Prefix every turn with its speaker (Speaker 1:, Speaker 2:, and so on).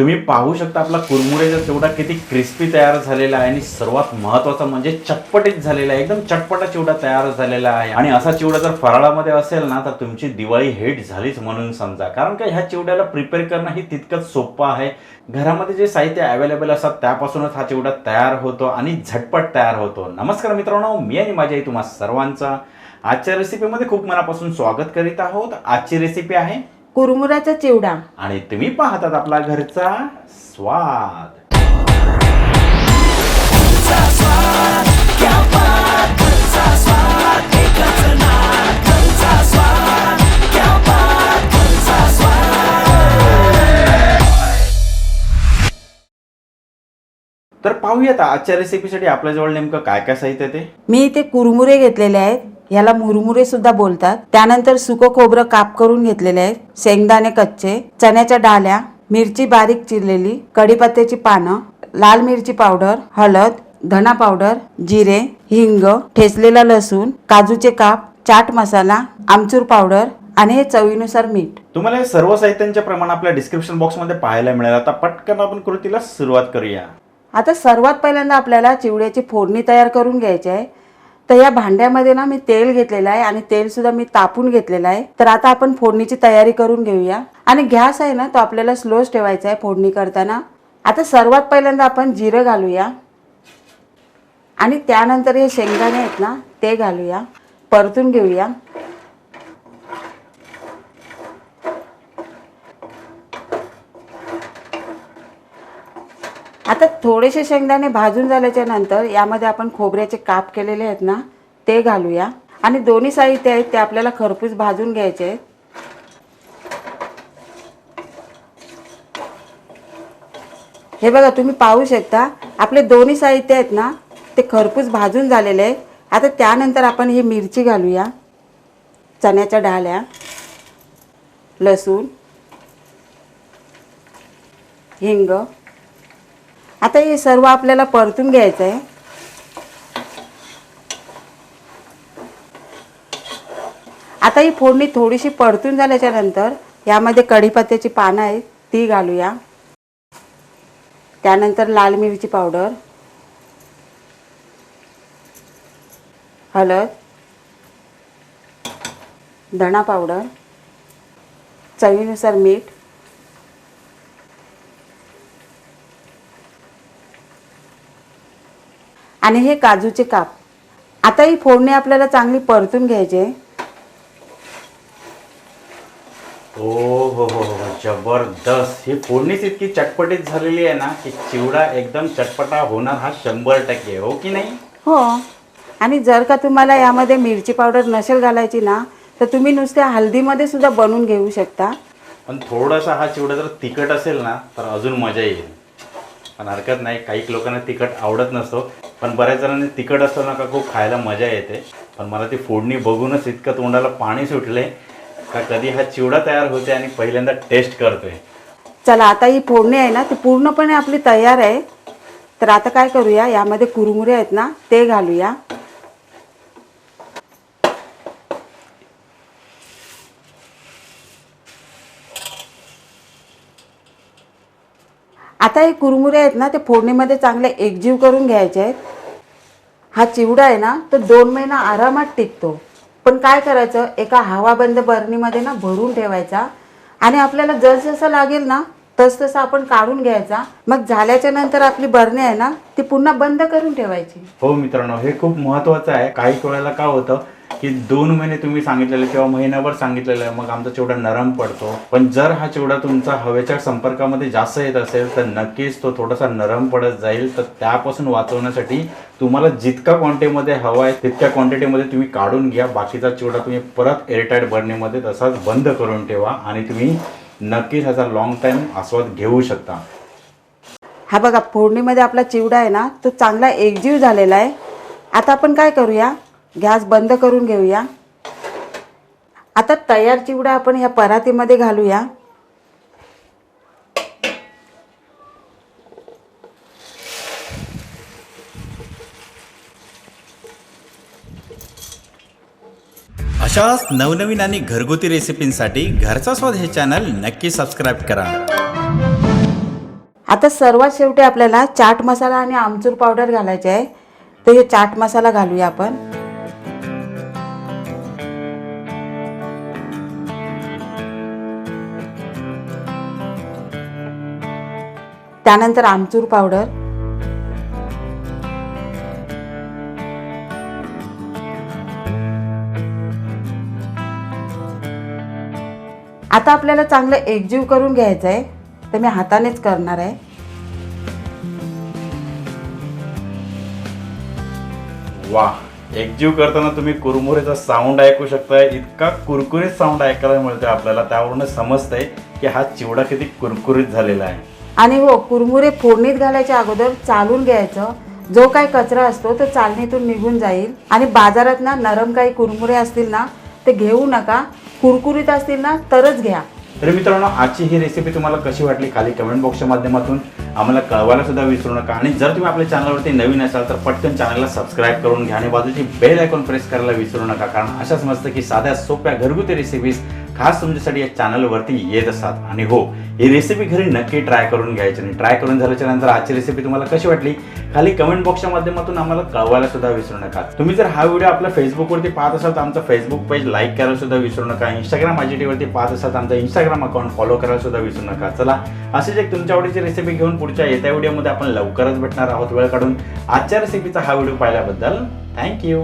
Speaker 1: तुम्ही पाहू शकता आपला कुरमुरेचा चिवडा किती क्रिस्पी तयार झालेला आहे. आणि सर्वात महत्त्वाचा म्हणजे चटपटीत झालेला आहे. एकदम चटपटा चिवडा तयार झालेला आहे. आणि असा चिवडा जर फराळामध्ये असेल ना तर तुमची दिवाळी हेट झालीच म्हणून समजा. कारण का ह्या चिवड्याला प्रिपेअर करणं ही तितकंच सोपं आहे. घरामध्ये जे साहित्य अवेलेबल असतात त्यापासूनच हा चिवडा तयार होतो आणि झटपट तयार होतो. नमस्कार मित्रांनो मी आणि माझ्या आई तुम्हा सर्वांचा आजच्या रेसिपीमध्ये खूप मनापासून स्वागत करीत आहोत. आजची रेसिपी आहे
Speaker 2: कुरमुराचा चिवडा.
Speaker 1: आणि तुम्ही पाहतात आपला घरचा स्वाद. तर पाहूयात आजच्या रेसिपीसाठी आपल्याजवळ नेमकं काय काय साहित्य आहे ते?
Speaker 2: मी इथे कुरमुरे घेतलेले आहेत. याला मुरमुरे सुद्धा बोलतात. त्यानंतर सुकं खोबरं काप करून घेतलेले आहेत. शेंगदाणे कच्चे चण्याच्या डाल्या मिरची बारीक चिरलेली कढीपत्त्याची पानं लाल मिरची पावडर हळद धना पावडर जिरे हिंग ठेचलेला लसूण काजूचे काप चाट मसाला आमचूर पावडर आणि हे चवीनुसार मीठ.
Speaker 1: तुम्हाला हे सर्व साहित्यांचे प्रमाण आपल्या डिस्क्रिप्शन बॉक्समध्ये पाहायला मिळेल. आता पटकन आपण कृतीला सुरुवात करूया.
Speaker 2: आता सर्वात पहिल्यांदा आपल्याला चिवड्याची फोडणी तयार करून घ्यायची आहे. तर या भांड्यामध्ये ना मी तेल घेतलेलं आहे आणि तेल सुद्धा मी तापून घेतलेलं आहे. तर आता आपण फोडणीची तयारी करून घेऊया. आणि गॅस आहे ना तो आपल्याला स्लोच ठेवायचा आहे फोडणी करताना. आता सर्वात पहिल्यांदा आपण जिरं घालूया. आणि त्यानंतर हे शेंगदाणे आहेत ना ते घालूया. परतून घेऊया. आता थोडेसे शेंगदाणे भाजून झाल्याच्यानंतर यामध्ये आपण खोबऱ्याचे काप केलेले आहेत ना ते घालूया. आणि दोन्ही साहित्य आहेत ते आपल्याला खरपूस भाजून घ्यायचे आहेत. हे बघा तुम्ही पाहू शकता आपले दोन्ही साहित्य आहेत ना ते खरपूस भाजून झालेले आहे आता त्यानंतर आपण ही मिरची घालूया चण्याच्या डाळ्या लसूण हिंग आता हे सर्व आपल्याला परतून घ्यायचं आहे. आता ही फोडणी थोडीशी परतून झाल्याच्यानंतर यामध्ये कढीपत्त्याची पानं आहेत ती घालूया. त्यानंतर लाल मिरची पावडर हळद धणा पावडर चवीनुसार मीठ आणि हे काजूचे काप. आता ही फोडणी आपल्याला चांगली परतून घ्यायची
Speaker 1: ओ हो हो हो जबरदस्त. ही फोडणीच इतकी चटपटीत झालेली आहे ना की चिवडा एकदम चटपटा होणार हा शंभर टक्के हो की नाही?
Speaker 2: हो. आणि जर का तुम्हाला यामध्ये मिरची पावडर नसेल घालायची ना तर तुम्ही नुसत्या हळदीमध्ये सुद्धा बनवून घेऊ शकता.
Speaker 1: पण थोडासा हा चिवडा जर तिखट असेल ना तर अजून मजा येईल. पण हरकत नाही काही लोकांना तिखट आवडत नसतो. पण बऱ्याच जणांनी तिखट असताना का खूप खायला मजा येते. पण मला ती फोडणी बघूनच इतकं तोंडाला पाणी सुटले का कधी हा चिवडा तयार होते आणि पहिल्यांदा टेस्ट करतोय.
Speaker 2: चला आता ही फोडणी आहे ना ती पूर्णपणे आपली तयार आहे. तर आता काय करूया यामध्ये कुरमुरे आहेत ना ते घालूया. आता हे कुरमुरे आहेत ना ते फोडणीमध्ये चांगले एकजीव करून घ्यायचे आहेत. हा चिवडा आहे ना तो दोन महिना आरामात टिकतो. पण काय करायचं एका हवाबंद बरणीमध्ये ना भरून ठेवायचा. आणि आपल्याला जसजसं लागेल ना तस तसं आपण काढून घ्यायचा. मग झाल्याच्यानंतर आपली बरणी आहे ना ती पुन्हा बंद करून ठेवायची.
Speaker 1: हो मित्रांनो हे खूप महत्वाचं आहे. काही वेळेला काय होतं की दोन महिने तुम्ही सांगितलेले किंवा महिनाभर सांगितलेलं आहे मग आमचा चिवडा नरम पडतो. पण जर हा चिवडा तुमचा हवेच्या संपर्कामध्ये जास्त येत असेल तर नक्कीच तो थोडासा नरम पडत जाईल. तर त्यापासून वाचवण्यासाठी तुम्हाला जितका क्वांटिटीमध्ये हवा आहे तितक्या क्वांटिटीमध्ये तुम्ही काढून घ्या. बाकीचा चिवडा तुम्ही परत एअरटाईट बर्नीमध्ये तसाच बंद करून ठेवा आणि तुम्ही नक्कीच ह्याचा लॉंग टाईम आस्वाद घेऊ शकता.
Speaker 2: हा बघा फोडणीमध्ये आपला चिवडा आहे ना तो चांगला एकजीव झालेला आहे. आता आपण काय करूया? गॅस बंद करून घेऊया. आता तयार चिवडा आपण ह्या परातीमध्ये घालूया.
Speaker 1: अशाच नवनवीन आणि घरगुती रेसिपींसाठी घरचा स्वाद हे चॅनल नक्की सबस्क्राईब करा.
Speaker 2: आता सर्वात शेवटी आपल्याला चाट मसाला आणि आमचूर पावडर घालायचे आहे. तर हे चाट मसाला घालूया आपण. त्यानंतर आमचूर पावडर. आता आपल्याला चांगलं एकजीव करून घ्यायचं आहे तर मी हातानेच करणार आहे.
Speaker 1: वा एकजीव करताना तुम्ही कुरमुरेचा साऊंड ऐकू शकताय इतका कुरकुरीत साऊंड ऐकायला मिळतोय आपल्याला त्यावरूनच समजतंय की हा चिवडा किती कुरकुरीत झालेला आहे.
Speaker 2: आणि हो कुरमुरे फोडणीत घालायच्या अगोदर चालून घ्यायचं. जो काही कचरा असतो तो चालणीतून निघून जाईल. आणि बाजारात ना नरम काही कुरमुरे असतील ना ते घेऊ नका. कुरकुरीत असतील ना तरच घ्या.
Speaker 1: तर मित्रांनो आजची ही रेसिपी तुम्हाला कशी वाटली खाली कमेंट बॉक्सच्या माध्यमातून आम्हाला कळवायला सुद्धा विसरू नका. आणि जर तुम्ही आपल्या चॅनलवरती नवीन असाल तर पटकन चॅनलला सबस्क्राईब करून घ्या आणि बाजूची बेल आयकॉन प्रेस करायला विसरू नका. कारण अशा समजतं की साध्या सोप्या घरगुती रेसिपीज खास तुमच्यासाठी या चॅनलवरती येत असतात. आणि हो ही रेसिपी घरी नक्की ट्राय करून घ्यायची आणि ट्राय करून झाल्याच्यानंतर आजची रेसिपी तुम्हाला कशी वाटली? खाली कमेंट बॉक्सच्या माध्यमातून आम्हाला कळवायला सुद्धा विसरू नका. तुम्ही जर हा व्हिडिओ आपल्या फेसबुकवरती पाहत असाल तर आमचं फेसबुक पेज लाईक करायला सुद्धा विसरू नका. इंस्टाग्राम वरती पाहत असाल तर आमचा इंस्टाग्राम अकाउंट फॉलो करायला सुद्धा विसरू नका. चला असेच एक तुमच्या आवडीची रेसिपी घेऊन पुढच्या येत्या व्हिडिओमध्ये आपण लवकरच भेटणार आहोत. वेळ काढून आजच्या रेसिपीचा हा व्हिडिओ पाहिल्याबद्दल थँक्यू